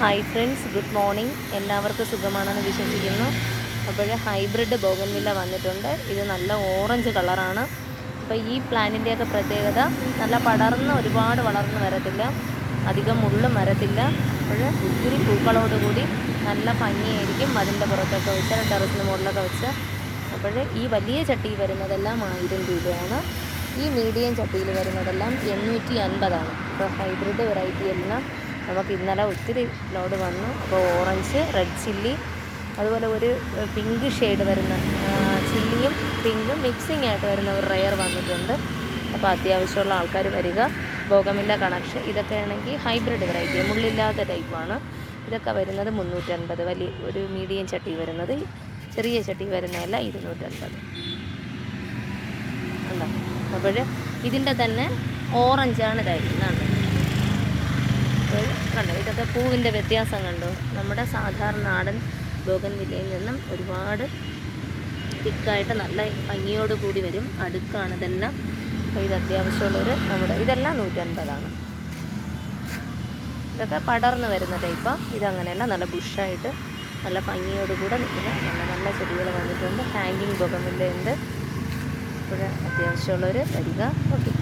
Hi friends good morning എല്ലാവർക്കും സുഖമാണെന്ന് വിശ്വസിക്കുന്നു. അപ്പോൾ ഹൈബ്രിഡ് ബോഗൻവില്ല വന്നിട്ടുണ്ട്. ഇത് നല്ല ഓറഞ്ച് കളറാണ് അപ്പോൾ ഈ പ്ലാന്റിന്റെയൊക്കെ പ്രത്യേകത നല്ല പടർന്ന് ഒരുപാട് വളർന്ന് വരത്തില്ല. അധികം മുള്ളും വരത്തില്ല. അപ്പോൾ ഒത്തിരി പൂക്കളോടുകൂടി നല്ല ഭംഗിയായിരിക്കും അതിന്റെ പുറത്തൊക്കെ വെച്ച് ടെറസിന് മുകളിലൊക്കെ വെച്ച്. അപ്പോൾ ഈ വലിയ ചട്ടിയിൽ വരുന്നതെല്ലാം ആയിരം രൂപയാണ്. ഈ മീഡിയം ചട്ടിയിൽ വരുന്നതെല്ലാം എണ്ണൂറ്റി അൻപതാണ്. അപ്പോൾ ഹൈബ്രിഡ് വെറൈറ്റി എല്ലാം നമുക്ക് ഇന്നലെ ഒത്തിരി ലോഡ് വന്നു. അപ്പോൾ ഓറഞ്ച് റെഡ് ചില്ലി അതുപോലെ ഒരു പിങ്ക് ഷെയ്ഡ് വരുന്ന ചില്ലിയും പിങ്കും മിക്സിംഗ് ആയിട്ട് വരുന്ന ഒരു റെയർ വന്നിട്ടുണ്ട്. അപ്പോൾ അത്യാവശ്യമുള്ള ആൾക്കാർ വരിക. ബോഗമില്ല കണക്ഷൻ. ഇതൊക്കെ ആണെങ്കിൽ ഹൈബ്രിഡ് വെറൈറ്റി മുള്ളില്ലാത്ത ടൈപ്പാണ് ഇതൊക്കെ വരുന്നത് മുന്നൂറ്റൻപത്. വലിയ ഒരു മീഡിയം ചട്ടി വരുന്നത് ചെറിയ ചട്ടി വരുന്നതല്ല ഇരുന്നൂറ്റൻപത്. ഉണ്ടോ? അപ്പോൾ ഇതിന്റെ തന്നെ ഓറഞ്ചാണ് ഇതായിരിക്കുന്നത് അപ്പോൾ കണ്ടോ ഇതൊക്കെ പൂവിന്റെ വ്യത്യാസം കണ്ടോ? നമ്മുടെ സാധാരണ നാടൻ ബോഗൻ വില്ലയിൽ നിന്നും ഒരുപാട് തിക്കായിട്ട് നല്ല ഭംഗിയോട് കൂടി വരും. അടുക്കാണ് ഇതെല്ലാം. അപ്പോൾ ഇത് അത്യാവശ്യമുള്ളൊരു നമ്മുടെ ഇതെല്ലാം നൂറ്റൻപതാണ്. ഇതൊക്കെ പടർന്ന് വരുന്ന ടൈപ്പാണ് ഇതങ്ങനെയല്ല നല്ല ബുഷായിട്ട് നല്ല ഭംഗിയോട് കൂടെ നിൽക്കുന്ന നല്ല നല്ല ചെടികൾ വന്നിട്ടുണ്ട്. ഹാങ്ങിങ് ബോഗം വില്ലയുണ്ട് അപ്പോൾ അത്യാവശ്യമുള്ളവർ വരിക. ഓക്കെ.